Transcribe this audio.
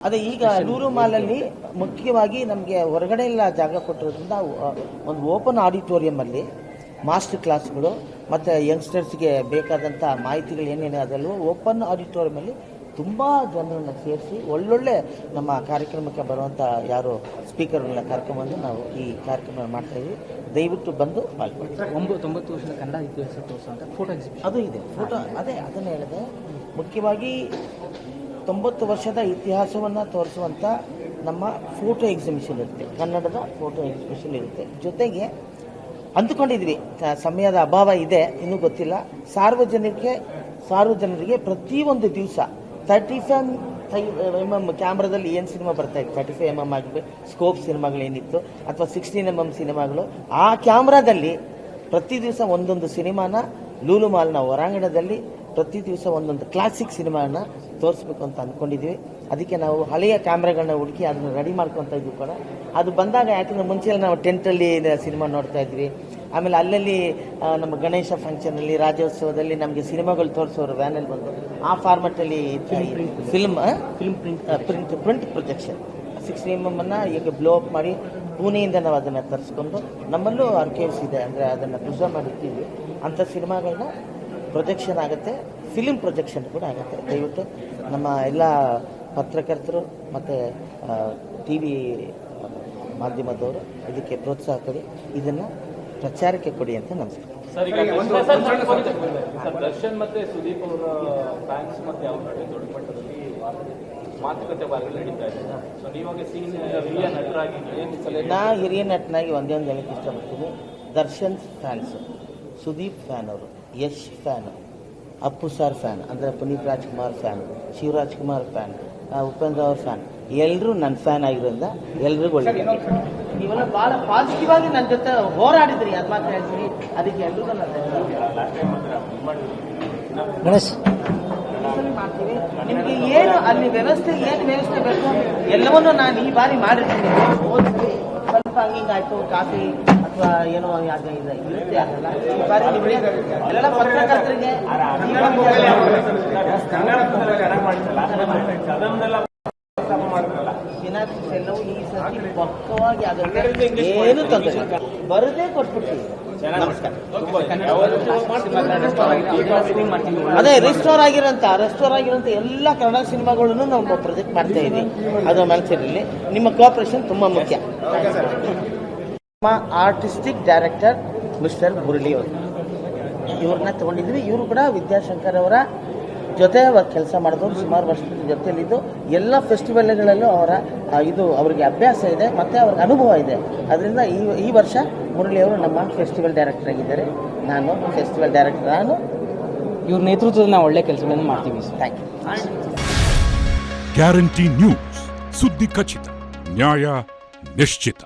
ಅದೇ ಈಗ ನೂರು ಮಾಲಲ್ಲಿ ಮುಖ್ಯವಾಗಿ ನಮಗೆ ಹೊರಗಡೆ ಎಲ್ಲ ಜಾಗ ಕೊಟ್ಟಿರೋದ್ರಿಂದ ಒಂದು ಓಪನ್ ಆಡಿಟೋರಿಯಂ ಅಲ್ಲಿ ಮಾಸ್ಟರ್ ಕ್ಲಾಸ್ಗಳು ಮತ್ತು ಯಂಗ್ಸ್ಟರ್ಸ್ಗೆ ಬೇಕಾದಂಥ ಮಾಹಿತಿಗಳು ಏನೇನು ಅದಲ್ವ ಓಪನ್ ಆಡಿಟೋರಿಯಮಲ್ಲಿ ತುಂಬ ಜನರನ್ನು ಸೇರಿಸಿ ಒಳ್ಳೊಳ್ಳೆ ನಮ್ಮ ಕಾರ್ಯಕ್ರಮಕ್ಕೆ ಬರುವಂಥ ಯಾರು ಸ್ಪೀಕರ್ಗಳ ಕಾರ್ಯಕ್ರಮವನ್ನು ನಾವು ಈ ಕಾರ್ಯಕ್ರಮ ಮಾಡ್ತಾ ಇದ್ದೀವಿ. ದಯವಿಟ್ಟು ಬಂದು ಪಾಲ್ಗೊಳ್ಳಿ ಒಂಬ ತೊಂಬತ್ತು ವರ್ಷದ ಕನ್ನಡ ಇತಿಹಾಸ ತೋರಿಸುವಂಥ ಫೋಟೋ ಎಕ್ಸಿಬಿಷನ್ ಅದು ಇದೆ. ಫೋಟೋ ಅದೇ ಅದನ್ನು ಹೇಳಿದೆ. ಮುಖ್ಯವಾಗಿ ತೊಂಬತ್ತು ವರ್ಷದ ಇತಿಹಾಸವನ್ನು ತೋರಿಸುವಂಥ ನಮ್ಮ ಫೋಟೋ ಎಕ್ಸಿಬಿಷನ್ ಇರುತ್ತೆ. ಕನ್ನಡದ ಫೋಟೋ ಎಕ್ಸಿಬಿಷನ್ ಇರುತ್ತೆ. ಜೊತೆಗೆ ಅಂದುಕೊಂಡಿದ್ವಿ ಸಮಯದ ಅಭಾವ ಇದೆ, ಇನ್ನೂ ಗೊತ್ತಿಲ್ಲ. ಸಾರ್ವಜನಿಕರಿಗೆ ಸಾರ್ವಜನರಿಗೆ ಪ್ರತಿಯೊಂದು ದಿವಸ ತರ್ಟಿ ಫೈವ್ ಎಂ ಎಂ ಕ್ಯಾಮ್ರಾದಲ್ಲಿ ಏನು ಸಿನಿಮಾ ಬರ್ತಾ ಇತ್ತು? ತರ್ಟಿ ಫೈವ್ ಎಂ ಎಂ ಆಗಬೇಕು ಸ್ಕೋಪ್ ಸಿನಿಮಾಗಳು ಏನಿತ್ತು? ಅಥವಾ ಸಿಕ್ಸ್ಟೀನ್ ಎಂ ಎಂ ಸಿನಿಮಾಗಳು ಆ ಕ್ಯಾಮ್ರಾದಲ್ಲಿ ಪ್ರತಿ ದಿವಸ ಒಂದೊಂದು ಸಿನಿಮಾನ ಲೂಲು ಮಾಲ್ನ ಹೊರಾಂಗಣದಲ್ಲಿ ಪ್ರತಿ ದಿವಸ ಒಂದೊಂದು ಕ್ಲಾಸಿಕ್ ಸಿನಿಮಾನ ತೋರಿಸ್ಬೇಕು ಅಂತ ಅಂದ್ಕೊಂಡಿದ್ವಿ ಅದಕ್ಕೆ ನಾವು ಹಳೆಯ ಕ್ಯಾಮ್ರಾಗಳನ್ನ ಹುಡುಕಿ ಅದನ್ನ ರೆಡಿ ಮಾಡ್ಕೊತಾ ಇದ್ವಿ ಕೂಡ. ಅದು ಬಂದಾಗ ಯಾಕಂದ್ರೆ ಮುಂಚೆ ನಾವು ಟೆಂಟಲ್ಲಿ ಸಿನಿಮಾ ನೋಡ್ತಾ ಇದ್ವಿ. ಆಮೇಲೆ ಅಲ್ಲಲ್ಲಿ ನಮ್ಮ ಗಣೇಶ ಫಂಕ್ಷನಲ್ಲಿ ರಾಜ್ಯೋತ್ಸವದಲ್ಲಿ ನಮಗೆ ಸಿನಿಮಾಗಳು ತೋರಿಸೋರು ವ್ಯಾನಲ್ಲಿ ಬಂದು. ಆ ಫಾರ್ಮೆಟಲ್ಲಿ film film print print print projection six M ಎಮ್ಮನ್ನು ಈಗ ಬ್ಲೋ ಅಪ್ ಮಾಡಿ ಪುಣೆಯಿಂದ ನಾವು ಅದನ್ನು ತರಿಸ್ಕೊಂಡು ನಮ್ಮಲ್ಲೂ ಆರ್ಕೈವ್ಸ್ ಇದೆ. ಅಂದರೆ ಅದನ್ನು ಪ್ರಿಸರ್ವ್ ಮಾಡಿರ್ತೀವಿ. ಅಂಥ ಸಿನಿಮಾಗಳನ್ನ ಪ್ರೊಜೆಕ್ಷನ್ ಆಗುತ್ತೆ ಫಿಲಿಮ್ ಪ್ರೊಜೆಕ್ಷನ್ ಕೂಡ ಆಗುತ್ತೆ. ದಯವಿಟ್ಟು ನಮ್ಮ ಎಲ್ಲ ಪತ್ರಕರ್ತರು ಮತ್ತು ಟಿ ವಿ ಮಾಧ್ಯಮದವರು ಇದಕ್ಕೆ ಪ್ರೋತ್ಸಾಹ ಕೊಡಿ ಇದನ್ನು ಪ್ರಚಾರಕ್ಕೆ ಕೊಡಿ ಅಂತ ನಮಸ್ಕಾರ ಸರ್. ಈಗ ದರ್ಶನ್ ಮತ್ತೆ ಸುದೀಪ್ ಅವರ ಫ್ಯಾನ್ಸ್ ಮತ್ತೆ ಅವ್ರ ನಡುವೆ ದೊಡ್ಡ ಮಟ್ಟದಲ್ಲಿ ಮಾತುಕತೆ ಬಾರಿಗಳು ನಡೀತಾ ಇದೆ. ಸೊ ನೀವಾಗ ಸೀನ್ ಹಿರಿಯ ನಟರಾಗಿ ಏನು ಸಲಹೆ ನಾ ಹಿರಿಯ ನಟನಾಗಿ ಒಂದೇ ಒಂದು ಹೇಳಕ್ಕೆ ಇಷ್ಟಪಡ್ತೀನಿ. ದರ್ಶನ್ ಫ್ಯಾನ್ಸ್ ಸುದೀಪ್ ಫ್ಯಾನ್ ಅವರು. Yash fan Appu sir fan ಅಂದರೆ ಪುನೀತ್ ರಾಜ್ಕುಮಾರ್ ಫ್ಯಾನ್ ಶಿವರಾಜ್ ಕುಮಾರ್ ಫ್ಯಾನ್ ಉಪೇಂದ್ರ ಅವ್ರ ಫ್ಯಾನ್. ಎಲ್ಲರೂ ನನ್ನ ಫ್ಯಾನ್ ಆಗಿರೋದ್ರಿಂದ ಎಲ್ರಿಗೂ ಒಳ್ಳೆ ನೀವೆಲ್ಲ ಭಾಳ ಪಾಸಿಟಿವ್ ಆಗಿ ನನ್ನ ಜೊತೆ ಹೋರಾಡಿದ್ರಿ ಅದು ಮಾತ್ರ ಹೇಳ್ತೀನಿ. ಅದಕ್ಕೆ ಎಲ್ರಿಗೂ ಗಣೇಶ್ ನಾನು ಮಾಡ್ತೀವಿ ನಿಮಗೆ ಏನು ಅಲ್ಲಿ ವ್ಯವಸ್ಥೆ, ಏನು ವ್ಯವಸ್ಥೆ ಬೇಕು? ಎಲ್ಲವನ್ನೂ ನಾನು ಈ ಬಾರಿ ಮಾಡಿರ್ತೀನಿ. ಓದಿಸಿ ಸ್ವಲ್ಪ ಹಿಂಗಾಯ್ತು, ಕಾಫಿ ಅಥವಾ ಏನೋ ಯಾಕೆ ಇದೆ. ಇರುತ್ತೆ ಅದೆಲ್ಲ. ಈ ಬಾರಿ ನಿಮಗೆ ಎಲ್ಲ ಪತ್ರಕರ್ತರಿಗೆ ಎಲ್ಲವೂ ಈ ಸರ್ತಿ ಪಕ್ಕವಾಗಿ ಏನು ತೊಂದರೆ. ಬರದೇ ಕೊಟ್ಬಿಡ್ತೀವಿ ನಮಸ್ಕಾರ. ಅದೇ ರಿಸ್ಟೋರ್ ಆಗಿರೋಂಥ ರೆಸ್ಟೋರ್ ಆಗಿರೋಂಥ ಎಲ್ಲ ಕನ್ನಡ ಸಿನಿಮಾಗಳನ್ನು ನಾವು ಪ್ರೊಜೆಕ್ಟ್ ಮಾಡ್ತಾ ಇದ್ದೀವಿ. ಅದು ಮನಸ್ಸಿರಲಿ ನಿಮ್ಮ ಕೋಆಪರೇಷನ್ ತುಂಬ ಮುಖ್ಯ. ನಮ್ಮ ಆರ್ಟಿಸ್ಟಿಕ್ ಡೈರೆಕ್ಟರ್ ಮಿಸ್ಟರ್ ಮುರಳಿ ಅವರು. ಇವ್ರನ್ನ ತಗೊಂಡಿದ್ವಿ ಇವರು ಕೂಡ ವಿದ್ಯಾಶಂಕರ್ ಅವರ ಜೊತೆ ಕೆಲಸ ಮಾಡಿದವರು ಸುಮಾರು ವರ್ಷದ ಜೊತೆಯಲ್ಲಿದ್ದು ಎಲ್ಲ ಫೆಸ್ಟಿವಲ್ಗಳಲ್ಲೂ ಅವರ ಇದು ಅವರಿಗೆ ಅಭ್ಯಾಸ ಇದೆ, ಮತ್ತು ಅವ್ರಿಗೆ ಅನುಭವ ಇದೆ. ಅದರಿಂದ ಈ ಈ ವರ್ಷ ಮುರಳಿ ಅವರು ನಮ್ಮ ಫೆಸ್ಟಿವಲ್ ಡೈರೆಕ್ಟರ್ ಆಗಿದ್ದಾರೆ. ನಾನು ಫೆಸ್ಟಿವಲ್ ಡೈರೆಕ್ಟರ್, ನಾನು ಇವ್ರ ನೇತೃತ್ವದಲ್ಲಿ ನಾವು ಒಳ್ಳೆ ಕೆಲಸಗಳನ್ನು ಮಾಡ್ತೀವಿ. ಥ್ಯಾಂಕ್ ಯು ಗ್ಯಾರಂಟಿ ನ್ಯೂಸ್ ಸುದ್ದಿ ಖಚಿತ, ನ್ಯಾಯ ನಿಶ್ಚಿತ.